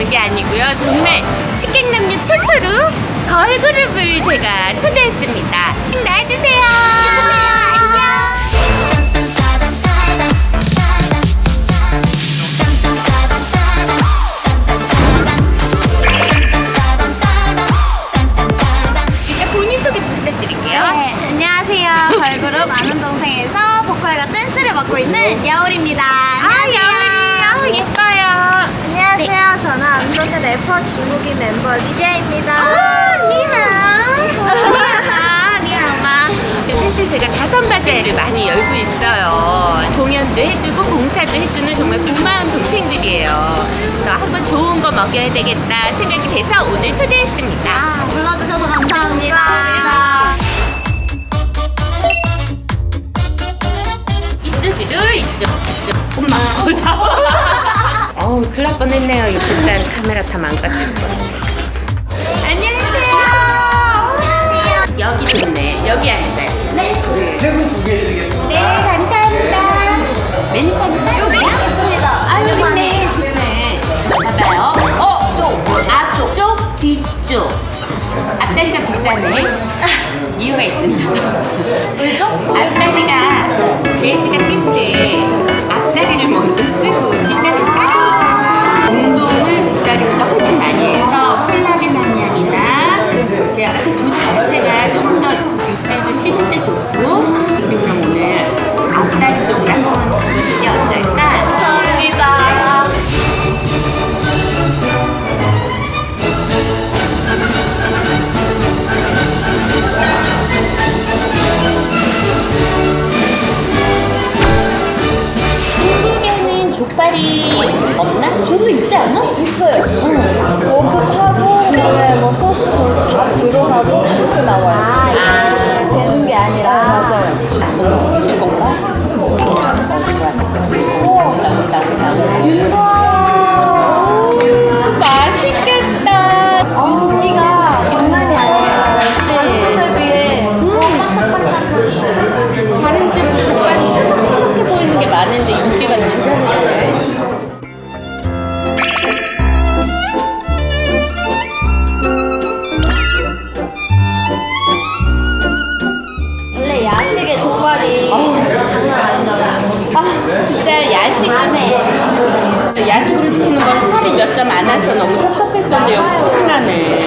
먹는 게 아니고요. 정말 식객남녀 최초로 걸그룹을 제가 초대했습니다. 나와주세요. 일단 본인 소개 좀 부탁드릴게요. 네, 안녕하세요. 걸그룹 아는 동생에서 보컬과 댄스를 맡고 있는 야올입니다. 아, 야울이 예뻐요. 안녕하세요. 저는 아는 래퍼 주무기 멤버 리디아입니다. 아, 니하. 아, 니하마. 사실 제가 자선바자회를 많이 열고 있어요. 공연도 해주고 봉사도 해주는 정말 고마운 동생들이에요. 그래서 한번 좋은 거 먹여야 되겠다 생각이 돼서 오늘 초대했습니다. 아, 불러주셔서 감사합니다. 이쪽으로 이쪽 이쪽 엄마 어우 큰일 날 뻔했네요. 이 비싼 카메라 다 망가질 뻔 안녕하세요. 여기 좋네. 여기 앉아요. 네. 세분 준비해드리겠습니다. 네 감사합니다. 메뉴판이 따로 여기 있습니다. 아 여기 있네. 좋네. 봐봐요. 어 쪽, 앞쪽. 쪽 뒤쪽. 앞다리가 비싸네. 이유가 있습니다. 왜죠? 앞다리가 돼지가 뛸 때 앞다리를 먼저 이렇게 하여튼 조직 자체가 조금 더 육질도 때 좋고 그리고 그럼 오늘 앞다리 쪽으로 한번 게 어떨까? 감사합니다. 중국에는 족발이 없나? 중국 있지 않아? 있어요. 워급 몇 점 안 와서 너무 섭섭했었는데 여기 푸짐하네.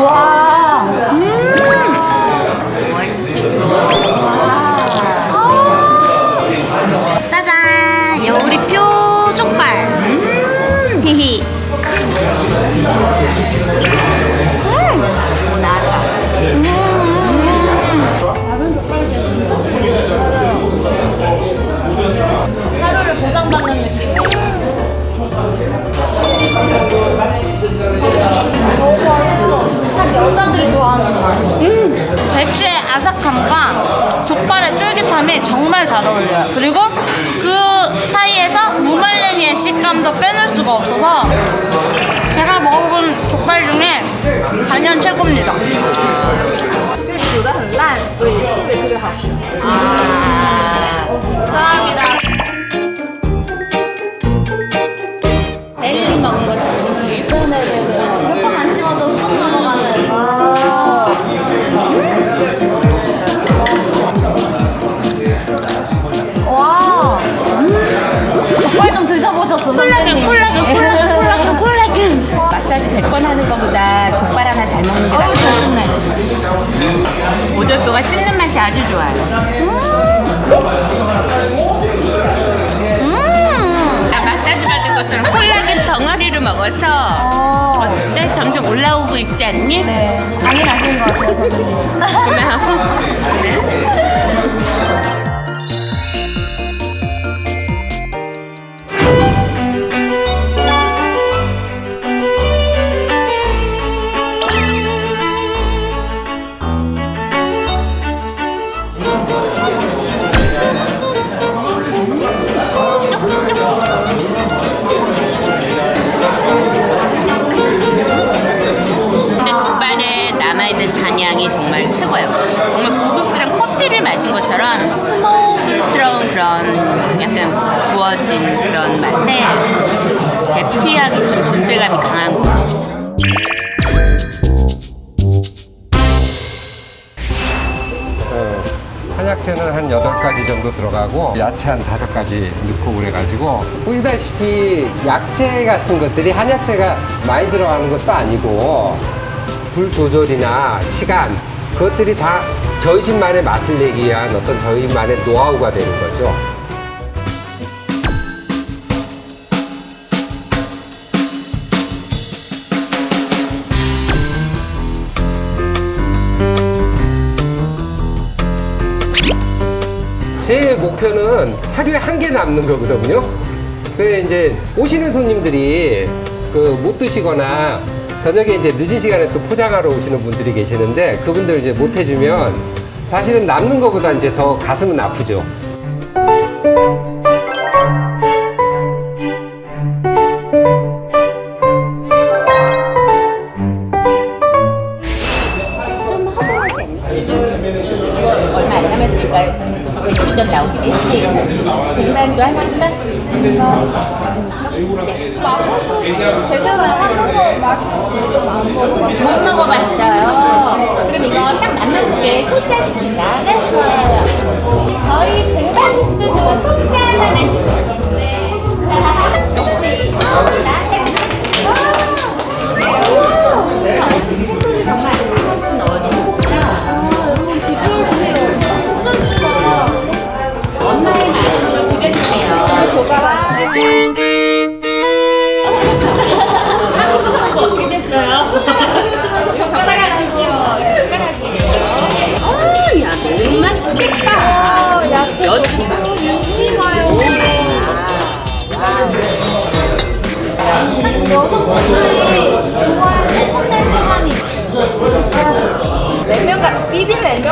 우와. 정말 잘 어울려요. 그리고 그 사이에서 무말랭이의 식감도 빼놓을 수가 없어서 제가 먹어본 족발 중에 단연 최고입니다. 것보다 족발 하나 잘 먹는 게 낫다. 잘했네. 오돌뼈가 씹는 맛이 아주 좋아요. 음! 나 마사지 받은 것처럼 콜라겐 덩어리를 먹어서 어때? 점점 올라오고 있지 않니? 네. 간이 나신 것 같아요, 선생님. 최고예요. 정말 고급스러운 커피를 마신 것처럼 스모그 쏠쏠스러운 그런 약간 구워진 그런 맛에 대피하기 좀 존재감이 강한 것 같아요. 어, 한약재는 한 8가지 정도 들어가고 야채 한 5가지 넣고 그래가지고 보시다시피 약재 같은 것들이 한약재가 많이 들어가는 것도 아니고 불 조절이나 시간 그것들이 다 저희 집만의 맛을 내기 위한 어떤 저희만의 노하우가 되는 거죠. 제 목표는 하루에 한 개 남는 거거든요. 그 이제 오시는 손님들이 그 못 드시거나 저녁에 이제 늦은 시간에 또 포장하러 오시는 분들이 계시는데 그분들 이제 못 해주면 사실은 남는 것보다 이제 더 가슴은 아프죠. 못 먹어봤어요. 그럼 이거 딱 맛만 보게 소짜 시키자. 네, 좋아요. 저희 쟁반국수도 소짜 하나만 주세요.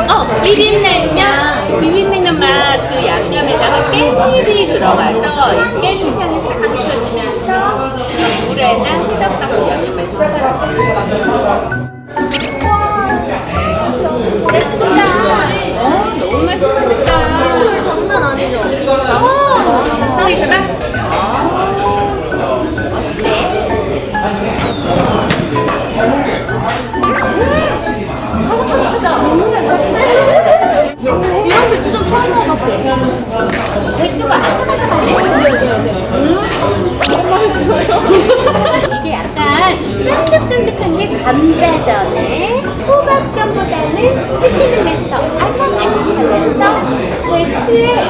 어, 비빔냉면. 비빔냉면 맛 그 양념에다가 깻잎이 들어가서 이 깻잎 향이 싹그 물에나 해덮하고 양념을 섞어서 예쁘다. 어, 너무 맛있겠다. 비주얼 장난 아니죠? 어, 저기 제발. 이런 이게 약간 쫀득쫀득한 게 감자전에 호박전보다는 치킨을 내서 아삭아삭하면서 배추의